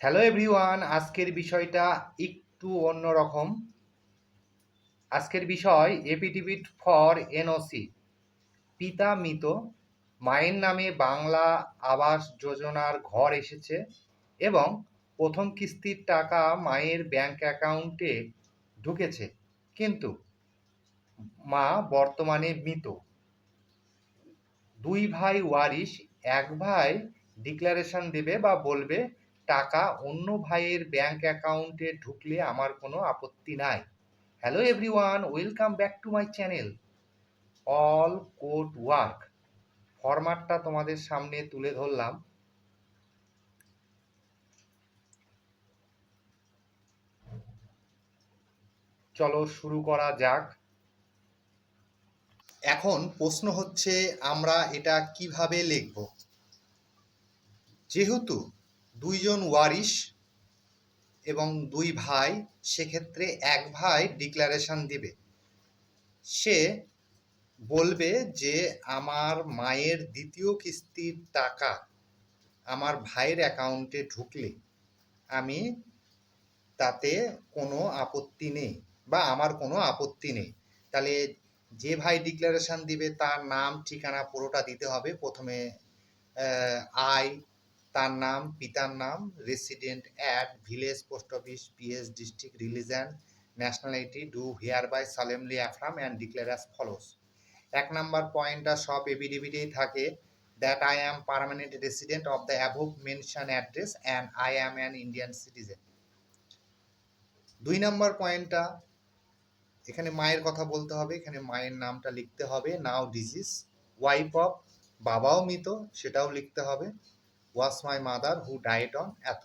Hello everyone আজকের বিষয়টা একটু অন্যরকম। আজকের বিষয় এপিডিবিট ফর এনওসি পিতা মৃত, মায়ের নামে বাংলা আবাস যোজনার ঘর এসেছে এবং প্রথম কিস্তির টাকা মায়ের ব্যাংক অ্যাকাউন্টে ঢুকেছে। কিন্তু মা বর্তমানে মৃত। দুই ভাই ওয়ারিশ, এক ভাই ডিক্লারেশন দেবে বা বলবে টাকা অন্য ভাইয়ের ব্যাংক অ্যাকাউন্টে ঢুকলে আমার কোনো আপত্তি নাই। Hello everyone welcome back to my channel all code work ফরম্যাটটা তোমাদের সামনে তুলে ধরলাম। চলো শুরু করা যাক। এখন প্রশ্ন হচ্ছে, আমরা এটা কীভাবে লিখব? যেহেতু দুইজন ওয়ারিশ এবং দুই ভাই সেক্ষেত্রে এক ভাই ডিক্লারেশন দিবে। সে বলবে যে, আমার মায়ের দ্বিতীয় কিস্তির টাকা আমার ভাইয়ের অ্যাকাউন্টে ঢুকলে আমি তাতে কোনো আপত্তি নেই বা আমার কোনো আপত্তি নেই। তাহলে যে ভাই ডিক্লারেশন দিবে, তার নাম, ঠিকানা পুরোটা দিতে হবে। প্রথমে আয় তার নাম, পিতার নাম resident at village post office PS district religion nationality do hereby solemnly affirm and declare as follows এক নাম্বার পয়েন্টটা সব এবিডিবিটেই থাকে that I am permanent resident of the above mention address and I am an Indian citizen দুই number পয়েন্টটা এখানে মায়ের কথা বলতে হবে, এখানে মায়ের নামটা লিখতে হবে। নাও ডিজিজ ওয়াইফ অফ বাবাও মৃত, সেটাও লিখতে হবে। ওয়াস মাই মাদার হু ডাইট অন এত?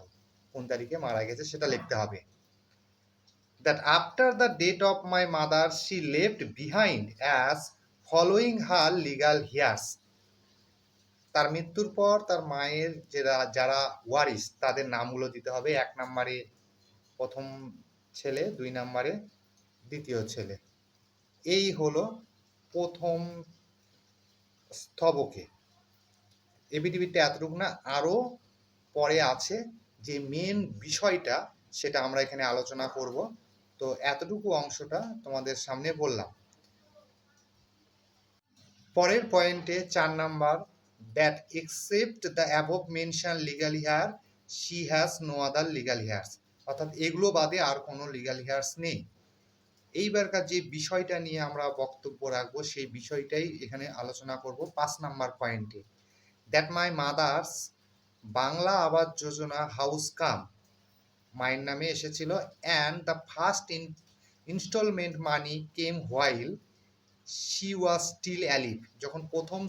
কোন তারিখে মারা গেছে সেটা লিখতে হবে। That after the date of my mother she left behind as following her legal heirs তার মৃত্যুর পর তার মায়ের যারা যারা ওয়ারিস তাদের নামগুলো দিতে হবে এক নম্বরে প্রথম ছেলে, দুই নম্বরে দ্বিতীয় ছেলে। এই হলো প্রথম স্তবকে। এবিটিভিটা এতটুকু না আরও পরে আছে যে মেন বিষয়টা সেটা আমরা এখানে আলোচনা করব। তো এতটুকু অংশটা তোমাদের সামনে বললাম। পরের পয়েন্টে চার number that except the above mention legal heir she has no other legal heirs অর্থাৎ এগুলো বাদে আর কোনো লিগাল হেয়ার্স নেই। এইবারকার যে বিষয়টা নিয়ে আমরা বক্তব্য রাখব, সেই বিষয়টাই এখানে আলোচনা করব পাঁচ নাম্বার পয়েন্টে that my mother's Bangla Awas Yojana house কাম মায়ের নামে এসেছিল। And the first in instalment money came while she was still alive যখন প্রথম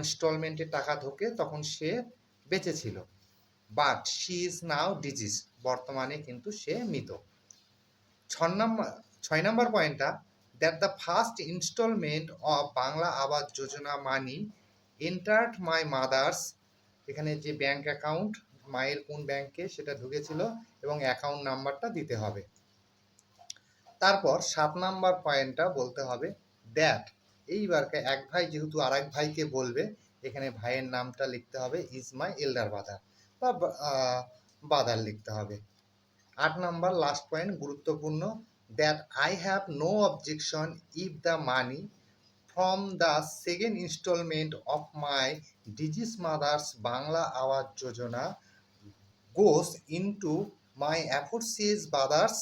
ইনস্টলমেন্টের টাকা ঢোকে, তখন সে বেঁচে ছিল but she is now deceased বর্তমানে কিন্তু সে মৃত। ছ নম্বর, ছয় নম্বর পয়েন্টটা that the first instalment of Bangla Awas Yojana money entered my mother's এখানে যে ব্যাংক অ্যাকাউন্ট মায়ের কোন ব্যাংকে সেটা ঢুকেছিল এবং অ্যাকাউন্ট নাম্বারটা দিতে হবে। তারপর সাত নাম্বার পয়েন্টটা বলতে হবে দ্যাট এইবারকে এক ভাই, যেহেতু আর এক ভাইকে বলবে, এখানে ভাইয়ের নামটা লিখতে হবে ইজ মাই এল্ডার বাদার বা বাদার লিখতে হবে। আট নাম্বার লাস্ট পয়েন্ট গুরুত্বপূর্ণ that I have no objection if the money from the second instalment of my deceased mother's Bangla Awas Yojana goes into my aforesaid brother's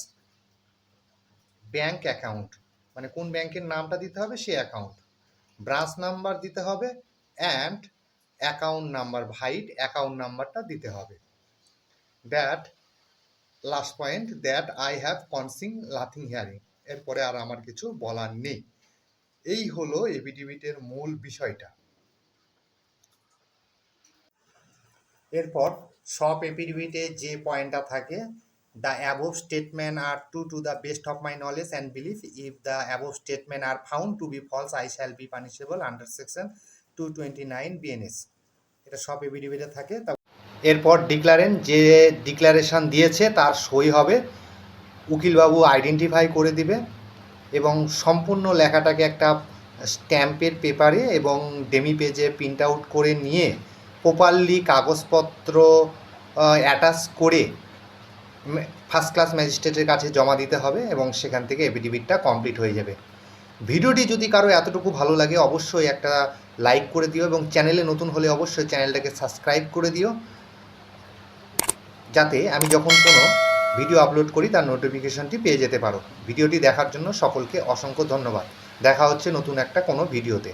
bank account মানে কোন ব্যাংকের নামটা দিতে হবে? সে অ্যাকাউন্ট ব্রাঞ্চ নাম্বার দিতে হবে and account number ভাইট account নাম্বারটা দিতে হবে। That last point that I have concealed nothing herein এরপরে আর আমার কিছু বলার নেই। এই হলো এভিডিভিটের মূল বিষয়টা। এরপর সব এপিডিভিটে যে পয়েন্টটা থাকে the above statement are true to the best of my knowledge and belief if the above statement are found to be false I shall be punishable under section two twenty nine BNS এটা সব এপিডিভিটে থাকে। এরপর ডিক্লারেন যে declaration দিয়েছে, তার সই হবে। উকিলবাবু identify করে দিবে। এবং সম্পূর্ণ লেখাটাকে একটা স্ট্যাম্পের পেপারে এবং ডেমি পেজে প্রিন্ট আউট করে নিয়ে প্রপারলি কাগজপত্র অ্যাটাচ করে ফার্স্ট ক্লাস ম্যাজিস্ট্রেটের কাছে জমা দিতে হবে এবং সেখান থেকে এফিডেভিটটা কমপ্লিট হয়ে যাবে। ভিডিওটি যদি কারও এতটুকু ভালো লাগে অবশ্যই একটা লাইক করে দিও এবং চ্যানেলে নতুন হলে অবশ্যই চ্যানেলটাকে সাবস্ক্রাইব করে দিও। যাতে আমি যখন কোনো ভিডিও আপলোড করি, তার নোটিফিকেশনটি পেয়ে যেতে পারো। ভিডিওটি দেখার জন্য সকলকে অসংখ্য ধন্যবাদ। দেখা হচ্ছে নতুন একটা কোনো ভিডিওতে।